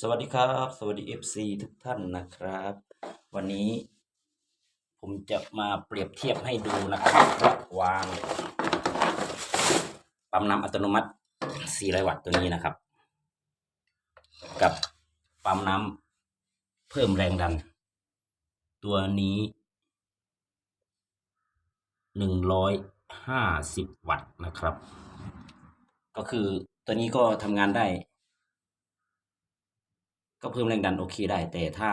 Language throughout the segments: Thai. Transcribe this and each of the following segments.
สวัสดีครับ สวัสดี FC ทุกท่านนะครับ วันนี้ผมจะมาเปรียบเทียบให้ดูนะครับระหว่างปั๊มน้ำอัตโนมัติ 400 วัตต์ตัวนี้นะครับ กับปั๊มน้ำเพิ่มแรงดัน ตัวนี้ 150 วัตต์นะครับ ก็คือตัวนี้ก็ทำงานได้ ก็เพิ่มแรงดันโอเคได้ แต่ถ้า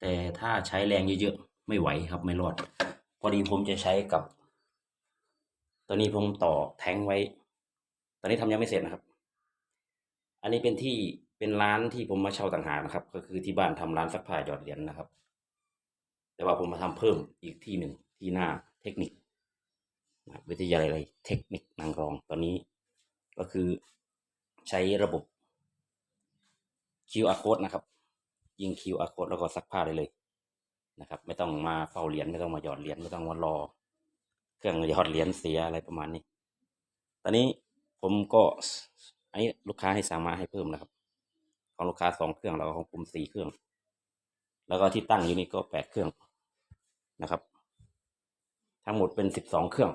แต่ถ้าใช้แรงเยอะๆไม่ไหวครับไม่รอด พอดีผมจะใช้กับ ตอนนี้ผมต่อแท้งไว้ ตอนนี้ทำยังไม่เสร็จนะครับ อันนี้เป็นที่เป็นร้านที่ผมมาเช่าต่างหากนะครับ ก็คือที่บ้านทำร้านซักผ้าหยอดเหรียญนะครับ แต่ว่าผมมาทำเพิ่มอีกที่หนึ่งที่หน้าเทคนิควิทยาลัยเทคนิค นางรอง ตอนนี้ก็คือใช้ระบบ QR code นะครับ ยิง QR code แล้วก็ซักผ้าได้เลยนะครับ ไม่ต้องมาเฝ้าเหรียญไม่ต้องมาหยอดเหรียญไม่ต้องมารอ เครื่องหยอดเหรียญเสียอะไรประมาณนี้ ตอนนี้ผมก็อันนี้ลูกค้าให้สามารถให้เพิ่มนะครับ ของลูกค้าสองเครื่องแล้วก็ของผมสี่เครื่อง แล้วก็ที่ตั้งอยู่นี่ก็แปดเครื่องนะครับ ทั้งหมดเป็นสิบสองเครื่อง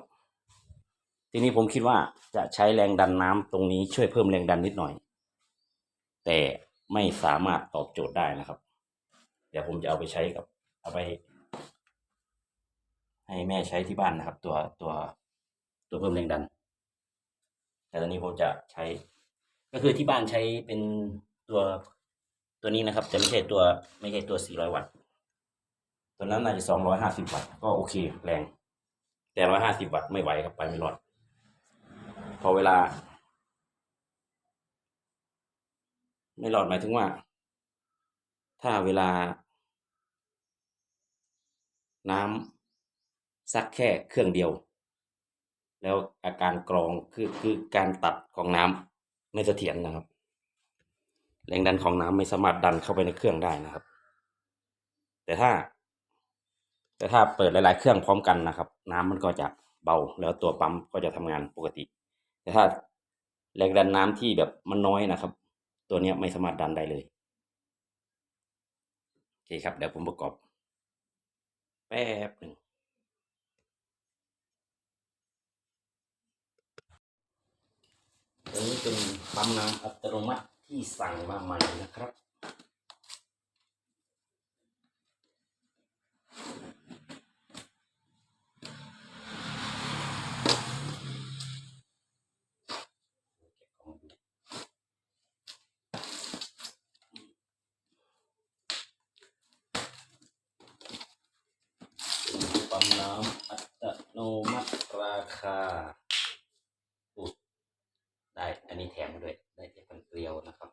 ทีนี้ผมคิดว่าจะใช้แรงดันน้ำตรงนี้ช่วยเพิ่มแรงดันนิดหน่อย แต่ ไม่สามารถตอบโจทย์ได้นะครับ เดี๋ยวผมจะเอาไปใช้กับ เอาไป ให้แม่ใช้ที่บ้านนะครับ ตัวตัวตัวเพิ่มแรงดัน แต่ตอนนี้ผมจะใช้ ก็คือที่บ้านใช้เป็นตัวตัวนี้นะครับ จะไม่ใช่ตัวไม่ใช่ตัว 400 วัตต์ตัวนั้นน่าจะ 250 วัตต์ก็โอเค แรง แต่ 150 วัตต์ไม่ไหวครับไปไม่รอดพอเวลา ไม่หลอดหมายถึงว่า ถ้าเวลา น้ำซักแค่เครื่องเดียว แล้วอาการกรองคือคือการตัดของน้ำไม่เสถียรนะครับ แรงดันของน้ำไม่สามารถดันเข้าไปในเครื่องได้นะครับ แต่ถ้า แต่ถ้าเปิดหลาย ๆ เครื่องพร้อมกันนะครับ น้ำมันก็จะเบาแล้วตัวปั๊มก็จะทำงานปกติ แต่ถ้าแรงดันน้ำที่แบบมันน้อยนะครับ ตัวนี้ไม่สามารถดันได้เลยโอเคครับ เดี๋ยวผมประกอบ แป๊บหนึ่งตัวนี้เป็นปั๊มน้ำอัตโนมัติที่สั่งมาใหม่นะครับ ปั๊มน้ำอัตโนมัติราคาอุดได้ อันนี้แถมมาด้วย ได้แค่กันเกลียวนะครับ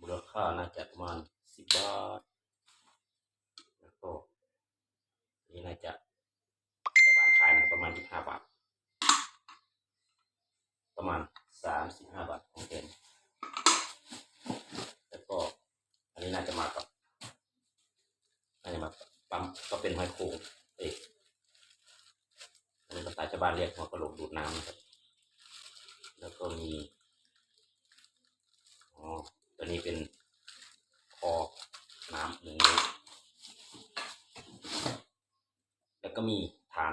มูลค่าน่าจะประมาณสิบบาท แล้วก็ นี่น่าจะแต่บ้านขายนะประมา ณยี่ห้าบาท ประมาณสามสิบห้าบาทของเต็มแล้วก็อันนี้น่าจะมากับอันนี้มาปั๊มก็เป็นไมโครเอกอันนี้ภาษาชาวบ้านเรียกหัวกระโหลกดูดน้ำนะครับ แล้วก็มี อ๋อ ตัวนี้เป็นคอน้ำหนึ่งนิ้วแล้วก็มีฐาน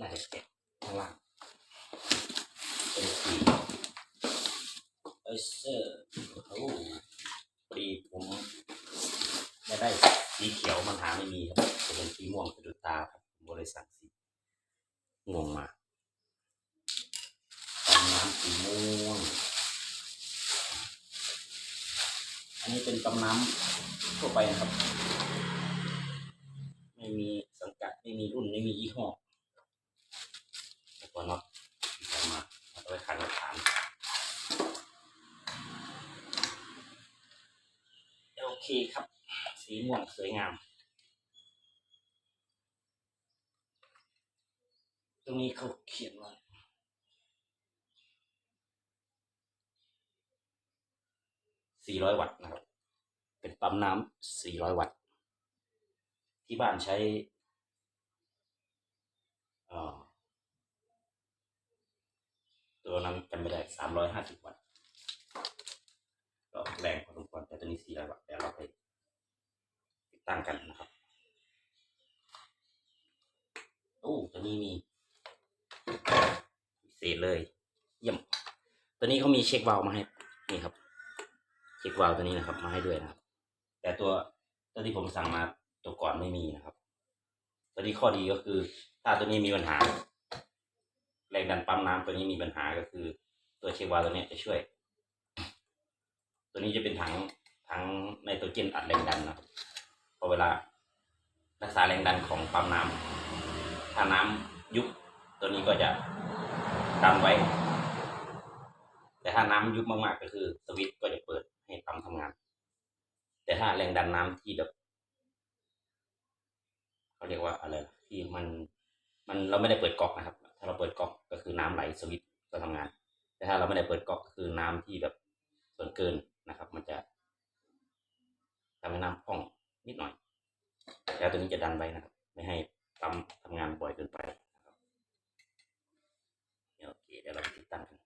น่าจะเก็บข้างล่าง เป็นสี เอเซอร์โอ้พอดีผมไม่ได้ สีเขียวมันหาไม่มีครับจะเป็นสีม่วงสะดุดตาครับผมก็เลยสั่งสีม่วงมาปั๊มน้ำสีม่วง อันนี้เป็นปั๊มน้ำทั่วไปนะครับ ไม่มีสังกัดไม่มีรุ่นไม่มียี่ห้อแล้วก็น็อตมาเอาไว้ขันกับฐานโอเคครับ สีม่วงสวยงาม ตรงนี้เขาเขียนว่า400วัตต์นะครับ เป็นปั๊มน้ำ400วัตต์ ที่บ้านใช้อ่อตัวนั้นจำไม่ได้สามร้อยห้าสิบวัตต์ก็แรงพอสมควรแต่ตัวนี้สี่ร้อยวัตต์ เดี๋ยวเรางกันนะครับโอ้ตัวนี้มีพิเศษเลยเยี่ยมตัวนี้เขามีเช็ควาล์วมาให้นี่ครับ เช็ควาล์วตัวนี้นะครับ มาให้ด้วยนะครับ แต่ตัวตัวที่ผมสั่งมาตัวก่อนไม่มีนะครับ ตัวนี้ข้อดีก็คือ ถ้าตัวนี้มีปัญหา แรงดันปั๊มน้ำตัวนี้มีปัญหาก็คือ ตัวเช็ควาล์วตัวนี้จะช่วย ตัวนี้จะเป็นถังถังไนโตรเจนอัดแรงดันนะครับ พอเวลา รักษาแรงดันของปั๊มน้ำถ้าน้ำยุบตัวนี้ก็จะดันไว้ แต่ถ้าน้ำยุบมากๆก็คือ สวิตช์ก็จะเปิดให้ปั๊มทำงาน แต่ถ้าแรงดันน้ำที่แบบเขาเรียกว่าอะไรที่มันมันเราไม่ได้เปิดก๊อกนะครับ ถ้าเราเปิดก๊อกก็คือน้ำไหลสวิตช์ก็ทำงาน แต่ถ้าเราไม่ได้เปิดก๊อกก็คือน้ำที่แบบส่วนเกินนะครับ มันจะทำให้น้ำพ่อง นิดหน่อย แล้วตัวนี้จะดันไว้นะครับ ไม่ให้ปั๊มทำงานบ่อยเกินไปนะครับเดี๋ยวโอเคเดี๋ยวเราติดตั้งกัน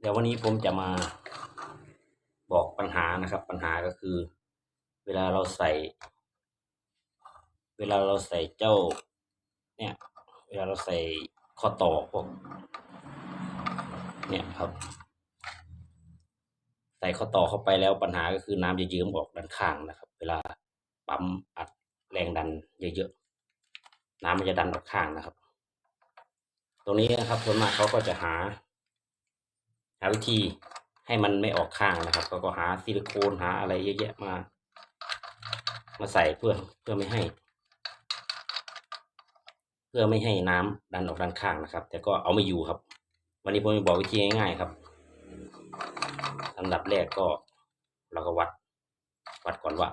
เดี๋ยววันนี้ผมจะมาบอกปัญหานะครับ ปัญหาก็คือ เวลาเราใส่ เวลาเราใส่เจ้า เนี่ย เวลาเราใส่ข้อต่อพวก เนี่ยครับ ใส่ข้อต่อเข้าไปแล้วปัญหาก็คือน้ำจะเยิ้มออกด้านข้างนะครับ เวลาปั๊มอัดแรงดันเยอะๆน้ำมันจะดันออกข้างนะครับ ตรงนี้นะครับส่วนมากเขาก็จะหา หาวิธีให้มันไม่ออกข้างนะครับเขาก็หาซิลิโคนหาอะไรเยอะแยะมา มาใส่เพื่อเพื่อไม่ให้ เพื่อไม่ให้น้ำดันออกด้านข้างนะครับ แต่ก็เอาไม่อยู่ครับ วันนี้ผมจะบอกวิธีง่ายๆครับ อันดับแรกก็เราก็วัด วัดก่อนว่า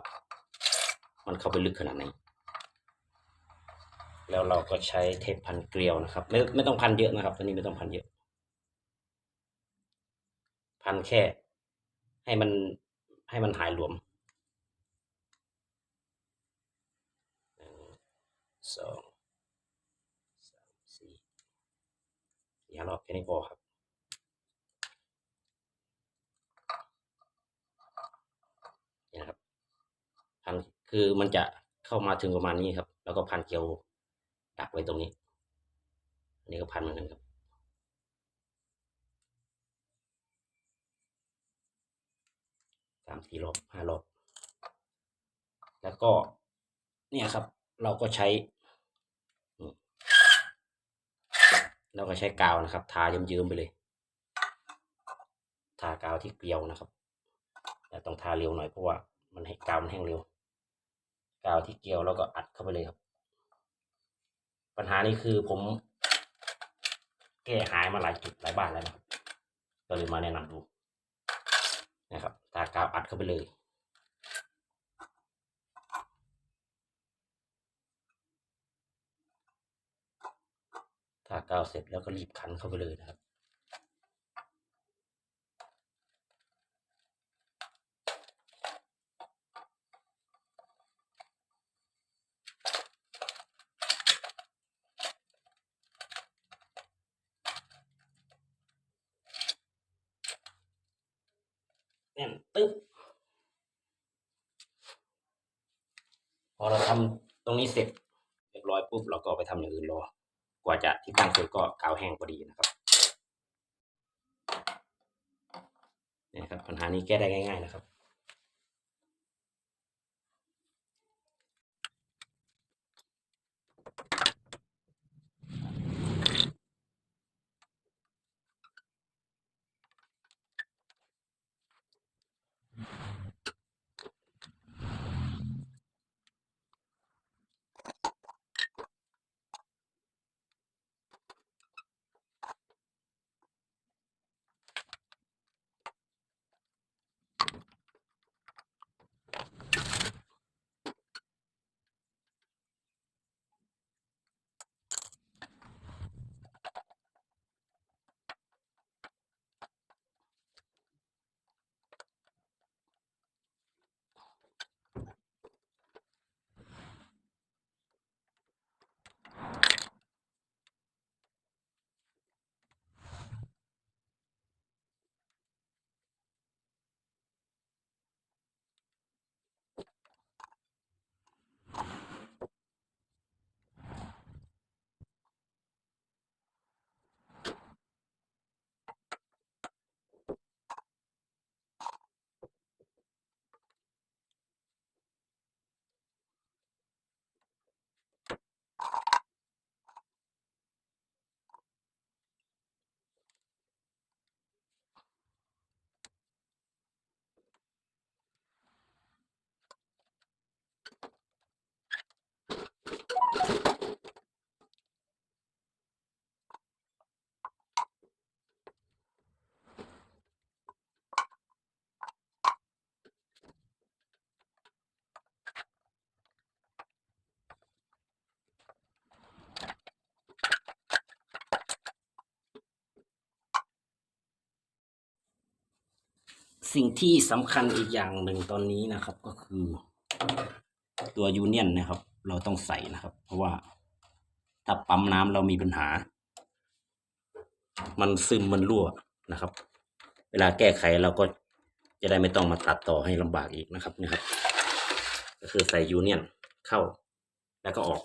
มันเข้าไปลึกขนาดไหน แล้วเราก็ใช้เทปพันเกลียวนะครับ ไม่ไม่ต้องพันเยอะนะครับตัวนี้ไม่ต้องพันเยอะ พันแค่ ให้มันให้มันหายหลวมหนึ่งสองสามสี่สี่ห้ารอบแค่นี้พอครับ นี่นะครับ พัน คือมันจะเข้ามาถึงประมาณนี้ครับ แล้วก็พันเกลียวดักไว้ตรงนี้ อันนี้ก็พันเหมือนกันครับ สามสี่รอบห้ารอบ แล้วก็เนี่ยครับ เราก็ใช้ เราก็ใช้กาวนะครับ ทาเยิ้มๆไปเลย ทากาวที่เกลียวนะครับ แต่ต้องทาเร็วหน่อยเพราะว่ามันให้กาวมันแห้งเร็ว กาวที่เกลียวแล้วก็อัดเข้าไปเลยครับ ปัญหานี้คือผม แก้หายมาหลายจุดหลายบ้านแล้วนะครับก็เลยมาแนะนำดูนะครับทากาวอัดเข้าไปเลยทากาวเสร็จแล้วก็รีบขันเข้าไปเลยนะครับ แน่นตึ๊บ พอเราทำต รงนี้เสร็จเรียบร้อยปุ๊บเราก็ไปทำอย่างอื่นรอกว่าจะที่ตั้งเสร็จก็กาวแห้งพอดีนะครับนี่ครับปัญหานี้แก้ได้ง่าย ๆ นะครับ สิ่งที่สำคัญอีกอย่างหนึ่งตอนนี้นะครับ ก็คือ ตัวยูเนียนนะครับ เราต้องใส่นะครับ เพราะว่า ถ้าปั๊มน้ำเรามีปัญหา มันซึมมันรั่วนะครับ เวลาแก้ไขเราก็จะได้ไม่ต้องมาตัดต่อให้ลำบากอีกนะครับนี่ครับ ก็คือใส่ยูเนียนเข้าแล้วก็ออก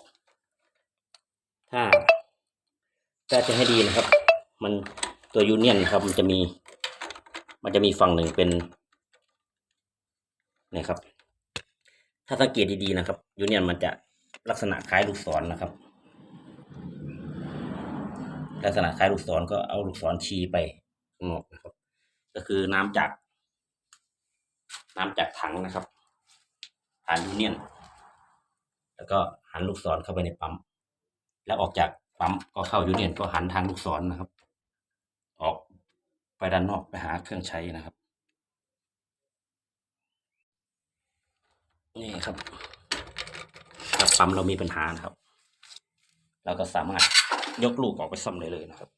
ถ้าถ้าจะให้ดีนะครับ มันตัวยูเนียนครับ มันจะมี มันจะมีฝั่งหนึ่งเป็นนี่ครับ ถ้าสังเกตดีๆนะครับยูเนียนมันจะลักษณะคล้ายลูกศรนะครับ ลักษณะคล้ายลูกศรก็เอาลูกศรชี้ไปข้างนอกนะครับ ก็คือน้ำจาก น้ำจากถังนะครับผ่านยูเนียน แล้วก็หันลูกศรเข้าไปในปั๊ม แล้วออกจากปั๊มก็เข้ายูเนียนก็หันทางลูกศรนะครับ ไปด้านนอกไปหาเครื่องใช้นะครับ นี่ครับถ้าปั๊มเรามีปัญหานะครับ เราก็สามารถยกลูกออกไปซ่อมได้เลยนะครับ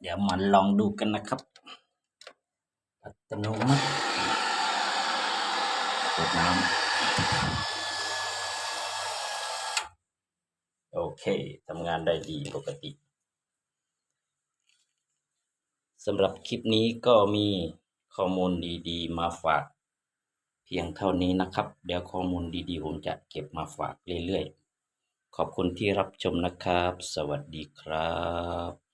เดี๋ยวมาลองดูกันนะครับอัตโนมัติเปิดน้ำ โอ เคทำงานได้ดีปกติสำหรับคลิปนี้ก็มีข้อมูลดีๆ มาฝากเพียงเท่านี้นะครับ เดี๋ยวข้อมูลดีๆ ผมจะเก็บมาฝากเรื่อยๆ ขอบคุณที่รับชมนะครับ สวัสดีครับ